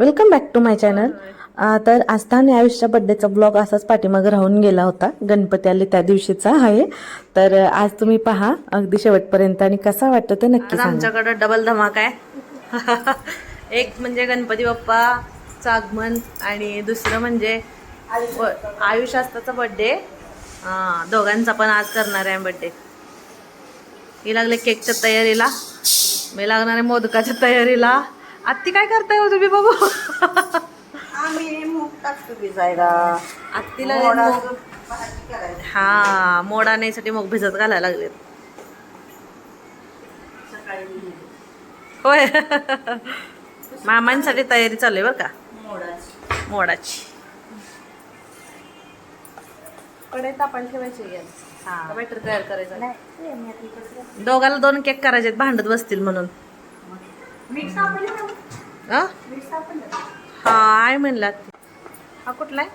Welcome back to my channel तर आस्थान आयुषच्या बड्डेचा ब्लॉग असाच पाठीमागे राहून गेला होता. गणपती आले त्या दिवशीचा आहे तर आज तुम्ही पहा अगदी शेवटपर्यंत आणि कसा वाटतो ते नक्की आमच्याकडं डबल धमाका आहे. एक म्हणजे गणपती बाप्पाचं आगमन आणि दुसरं म्हणजे आयुष आस्ताचा बड्डे दोघांचा पण आज करणार आहे बड्डे ही लागले केकच्या तयारीला. मी लागणार आहे मोदकाच्या तयारीला. आत्ती काय करताय हो तुम्ही बघू? आम्ही मूग टाकतो भिजायला. आत्तीला मोडा मोग भाजी करायची. हा मोड आणण्यासाठी मग भिजत घालायला लागलेत. सकाळी होय. मामांसाठी तयारी चालू आहे बरं का? मोडाची. मोडाची. कडे ठेवायची हा. बॅटर तयार करायचं. दोघाला दोन केक करायचे आहेत, भांडत बसतील म्हणून. हा? आहे म्हणलात. हा कुठला आहे?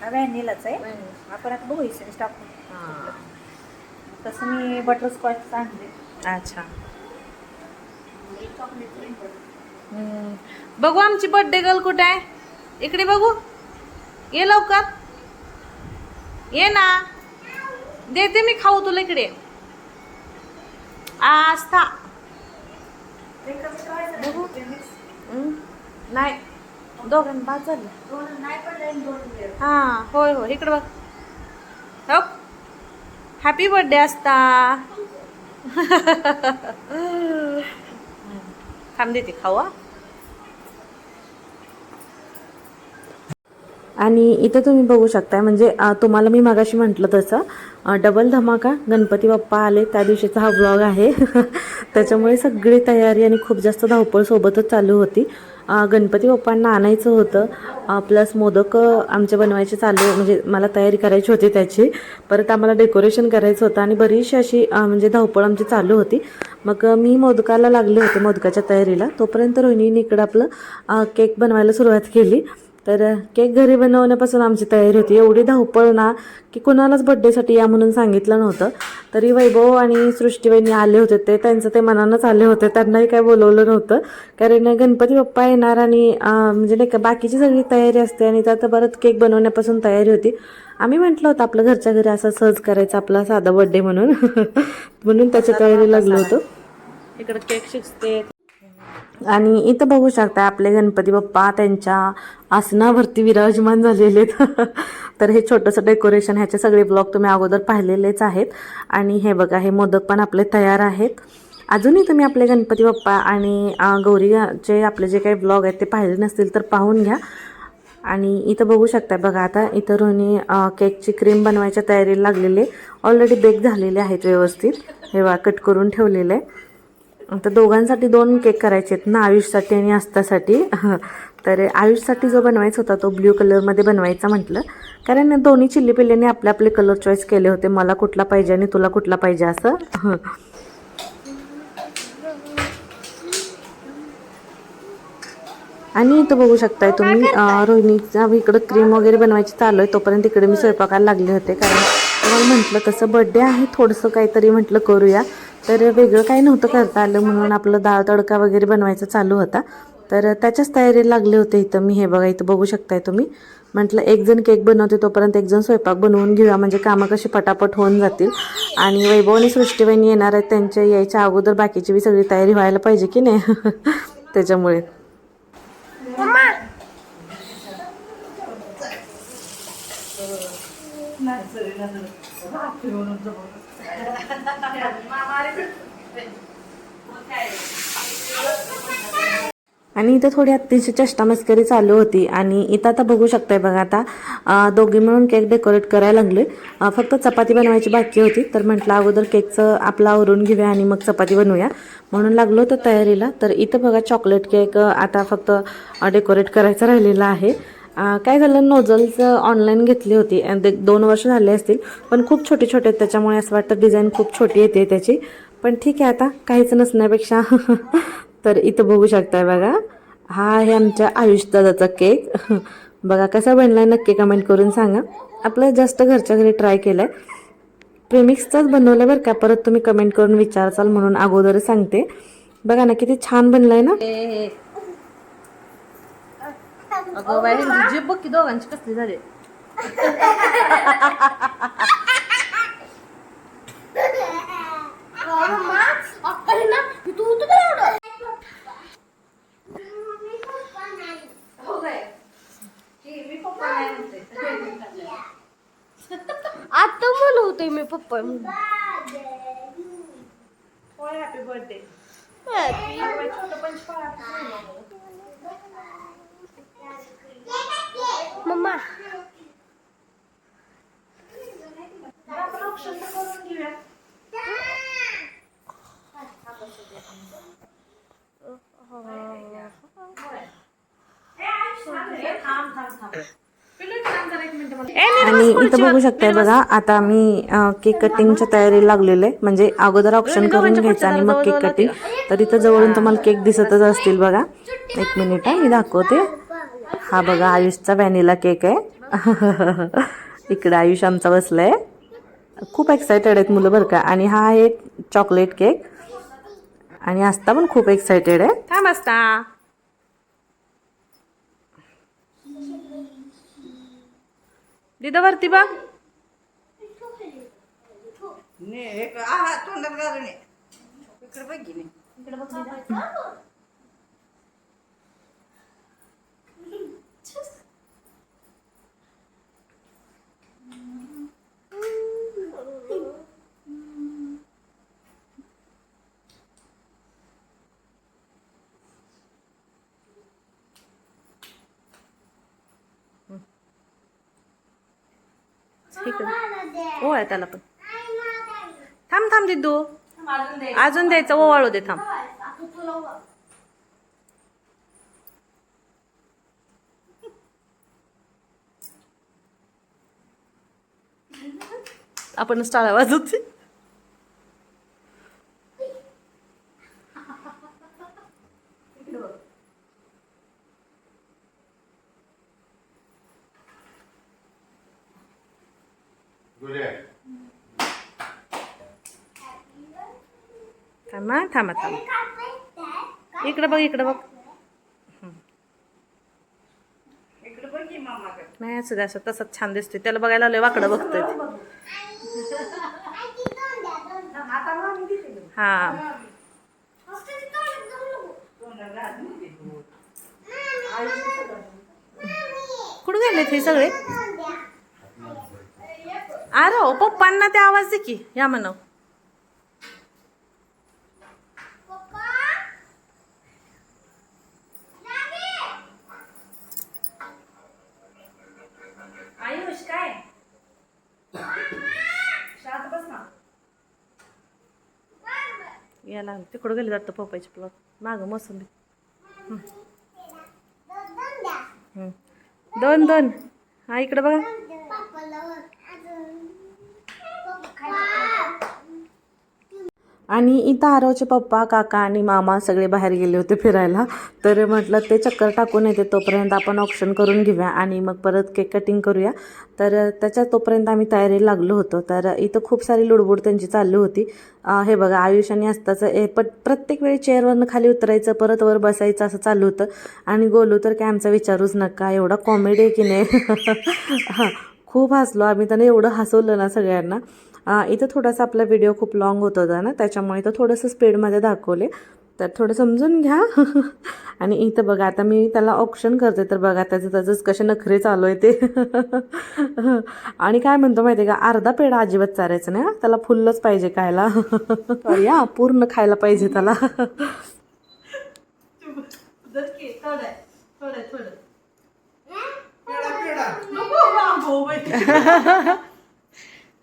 हा व्हॅनिलाच आहे. आपण आता बघू इसेन्स टाकू. हा. तसं मी बटरस्कॉच आणले. अच्छा. बघू आमची बर्थडे गर्ल कुठे आहे? इकडे बघू. ये लवकर. ये ना. देते मी खाऊ तुला इकडे. आस्था बघू. नाही दोघांना बाद झालं हां होय होय इकडे बघ हो हॅपी बर्थडे असता थांब देते खाऊ आणि इथं तुम्ही बघू शकताय म्हणजे तुम्हाला मी मागाशी म्हटलं तसं डबल धमाका गणपती बाप्पा आले त्या दिवशीचा हा ब्लॉग आहे. त्याच्यामुळे सगळी तयारी आणि खूप जास्त धावपळ सोबतच चालू होती. गणपती बाप्पांना आणायचं होतं प्लस मोदक आमचे बनवायचे चालू म्हणजे मला तयारी करायची होती त्याची. परत आम्हाला डेकोरेशन करायचं होतं आणि बरीचशी अशी म्हणजे धावपळ आमची चालू होती. मग मी मोदकाला लागले होते मोदकाच्या तयारीला. तोपर्यंत रोहिणीने इकडं आपलं केक बनवायला सुरुवात केली. तर केक घरी बनवण्यापासून आमची तयारी होती. एवढी धावपळ ना की कुणालाच बड्डेसाठी या म्हणून सांगितलं नव्हतं. तरी वैभव आणि सृष्टीबाईंनी आले होते. ते त्यांचं ते मनानंच आले होते. त्यांनाही काय बोलवलं नव्हतं. कारण गणपती बाप्पा येणार आणि म्हणजे नाही का बाकीची सगळी तयारी असते आणि त्यात परत केक बनवण्यापासून तयारी होती. आम्ही म्हटलं होतं आपलं घरच्या घरी असं सहज करायचं आपला साधा बड्डे म्हणून. म्हणून त्याच्या तयारी लागलो होतो. इकडे केक शिकते आणि इथं बघू शकता आपले गणपती बाप्पा त्यांच्या आसनावरती विराजमान झालेले आहेत. तर हे छोटंसं डेकोरेशन ह्याचे सगळे ब्लॉग तुम्ही अगोदर पाहिलेलेच आहेत. आणि हे बघा हे मोदक पण आपले तयार आहेत. अजूनही तुम्ही आपले गणपती बाप्पा आणि गौरीचे आपले जे काही ब्लॉग आहेत ते पाहिले नसतील तर पाहून घ्या. आणि इथं बघू शकता बघा आता इथं रोहिणी केकची क्रीम बनवायच्या तयारीला लागलेली ऑलरेडी बेक झालेले आहेत व्यवस्थित. हे बघा कट करून ठेवलेले आहे. तर दोघांसाठी दोन केक करायचे आहेत ना आयुषसाठी आणि आस्थासाठी तर आयुषसाठी जो बनवायचा होता तो ब्ल्यू कलरमध्ये बनवायचा म्हटलं. कारण दोन्ही चिल्ली पिल्ल्याने आपले आपले कलर चॉईस केले होते. मला कुठला पाहिजे आणि तुला कुठला पाहिजे असं. आणि इथं बघू शकताय तुम्ही रोहिणीचा इकडं क्रीम वगैरे बनवायची चालू आहे. तोपर्यंत इकडे मी स्वयंपाकाला लागले होते. कारण म्हटलं तसं बड्डे आहे थोडंसं काहीतरी म्हटलं करूया. तर वेगळं काही नव्हतं करता आलं म्हणून आपलं डाळ तडका वगैरे बनवायचा चालू होता. तर त्याच्याच तयारी लागले होते इथं मी. हे बघा इथं बघू शकताय तुम्ही. म्हटलं एक जण केक बनवते तोपर्यंत एक जण स्वयंपाक बनवून घेऊया. म्हणजे कामं कशी पटापट होऊन जातील. आणि वैभव आणि सृष्टीवाहिनी येणार आहेत. त्यांच्या यायच्या अगोदर बाकीची बी सगळी तयारी व्हायला पाहिजे की नाही? त्याच्यामुळे. आणि इथं थोडी अतिशय चष्टामस्करी चालू होती आणि इथं आता बघू शकताय बघा आता दोघी मिळून केक डेकोरेट करायला लागले फक्त चपाती बनवायची बाकी होती तर म्हटलं अगोदर केकचं आपला आवरून घेऊया आणि मग चपाती बनवूया. म्हणून लागलो होतं तयारीला तर इथं बघा चॉकलेट केक आता फक्त डेकोरेट करायचा राहिलेला आहे. काय झालं नोझल्स ऑनलाईन घेतली होती. आणि ते दोन वर्ष झाले असतील पण खूप छोटे छोटे आहेत. त्याच्यामुळे असं वाटतं डिझाईन खूप छोटी येते त्याची. पण ठीक आहे आता काहीच नसण्यापेक्षा तर इथं बघू शकताय बघा. हा आहे आमच्या आयुष दादाचा केक बघा कसा बनलाय नक्की कमेंट करून सांगा. आपलं जास्त घरच्या घरी ट्राय केलाय. प्रेमिक्सचाच बनवलं बरं का? परत तुम्ही कमेंट करून विचारचाल म्हणून अगोदर सांगते. बघा ना किती छान बनलाय ना? अगं बाई ह्यांची जीभ बघ की दोघांची कसली झाली. आता म्हणत होते मी पप्पा हॅपी बर्थडे आणि इथं बघू शकताय बघा आता आम्ही केक कटिंगच्या तयारी लागलेलो आहे. म्हणजे अगोदर ऑप्शन करून घ्यायचं आणि मग केक कटिंग तर इथं जवळून तुम्हाला केक दिसतच असतील बघा. एक मिनिट आहे मी दाखवते. हा बघा आयुषचा व्हॅनिला केक आहे. इकडे आयुष आमचा बसलाय. खूप एक्सायटेड आहेत मुलं बरं का. आणि हा आहे चॉकलेट केक आणि आस्था पण खूप एक्सायटेड आहे. थांब असता दिदा वरती बघ इकडे ओवाळ त्याला पण. थांब थांब दिदू अजून द्यायचं ओवाळू दे थांब. आपण टाळा वाजवते थांबा थांबा थांबा. इकडं बघ इकडं बघ. नाही असं असं तसंच छान दिसतोय. त्याला बघायला लय वाकडं बघतोय. हा. कुठं गेले ते सगळे? अरे हो पप्पांना ते आवाज दे की. या आयुष काय? याला तिकडं गेले जातं पप्पाची प्लॉट मागं मोसंबी हं. हं. दोन दोन. हा इकडे बघा. आणि इथं आरवचे पप्पा काका आणि मामा सगळे बाहेर गेले होते फिरायला. तर म्हटलं ते चक्कर टाकून येते तोपर्यंत आपण ऑप्शन करून घेऊया आणि मग परत केक कटिंग करूया. तर त्याच्या तोपर्यंत आम्ही तयारीला लागलो होतो. तर इथं खूप सारी लुडबुड त्यांची चालली होती. हे बघा आयुष आणि असताचं हे पट प्रत्येक वेळी चेअरवरनं खाली उतरायचं परत वर बसायचं असं चालू होतं. आणि गोलू तर काय आमचा विचारूच नका एवढा कॉमेडी आहे की नाही? हां खूप हसलो आम्ही त्याने एवढं हसवलं ना सगळ्यांना. इथं थोडासा आपला व्हिडिओ खूप लॉंग होत होता ना त्याच्यामुळे इथं थोडंसं स्पीडमध्ये दाखवले. तर थोडं समजून घ्या. आणि इथं बघा आता मी त्याला ऑप्शन करते तर बघा त्याचं त्याचंच कसे नखरे चालू आहे ते. आणि काय म्हणतो माहिती आहे का अर्धा पेढा अजिबात चारायचं नाही हं. त्याला फुल्लच पाहिजे खायला. हा पूर्ण खायला पाहिजे त्याला.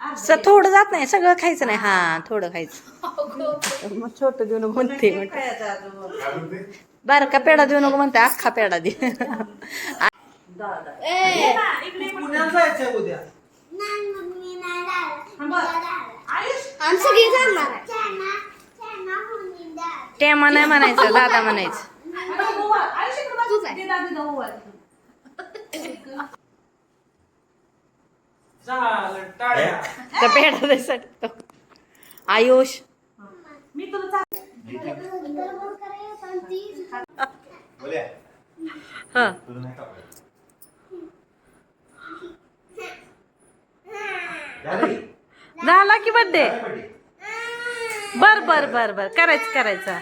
स थोडं जात नाही सगळं खायचं नाही. हा थोडं खायचं. मग छोटं देऊ नको म्हणते म्हणते बारका पेढा देऊ नको म्हणते अख्खा पेढा दे. टेमा नाही म्हणायचं दादा म्हणायचं. आयुष. मी तुला झाला? की बड्डे बर बर बर बर. करायचं करायचं.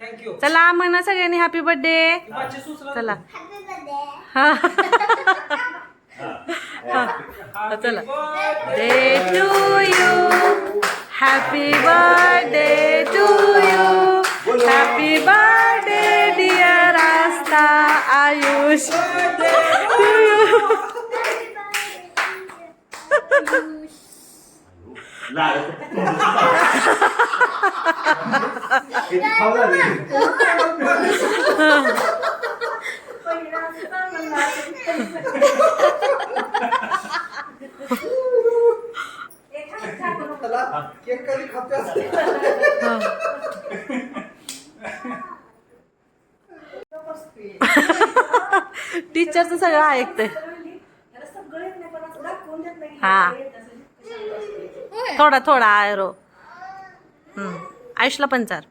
थँक्यू चला म्हणा सगळ्यांनी हॅपी बर्थडे चला. हा. हा, चला। Day to you happy birthday to you happy birthday dear Aastha Ayush त्याला केक कधी खाते टीचरचं सगळं ऐकतंय. हा. थोडा थोडा आयरो. आयुषला पण चार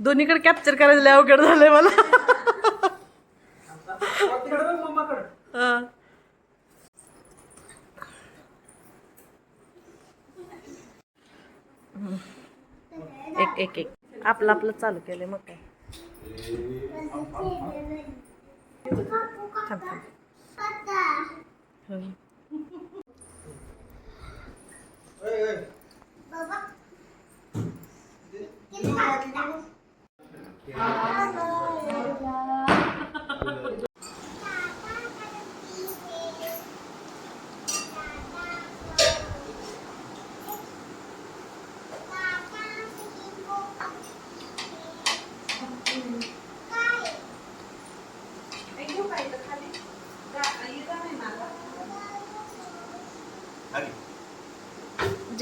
दोन्हीकडे कॅप्चर करायचं अवघड झालंय मला. एक एक एक. आपलं आपलं चालू केलंय मग काय? थांब थांब. होय.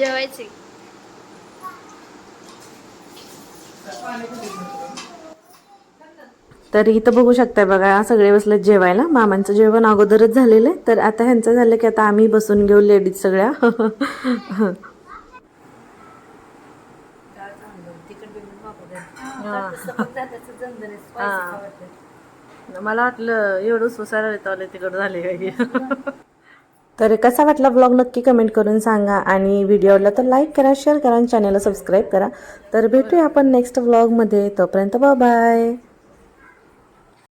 जेवायचे. तर इथं बघू शकताय बघा सगळे बसले जेवायला. मामांचं जेवण अगोदरच झालेलं आहे. तर आता ह्यांचं झालं की आता आम्ही बसून घेऊ लेडीज सगळ्या. मला वाटलं एवढं येतं तिकडं झाले काही तर कसा वाटला ब्लॉग नक्की कमेंट करून सांगा आणि व्हिडिओला तर लाईक करा शेअर करा आणि चॅनलला सबस्क्राईब करा. तर भेटूया आपण नेक्स्ट ब्लॉगमध्ये तोपर्यंत बाय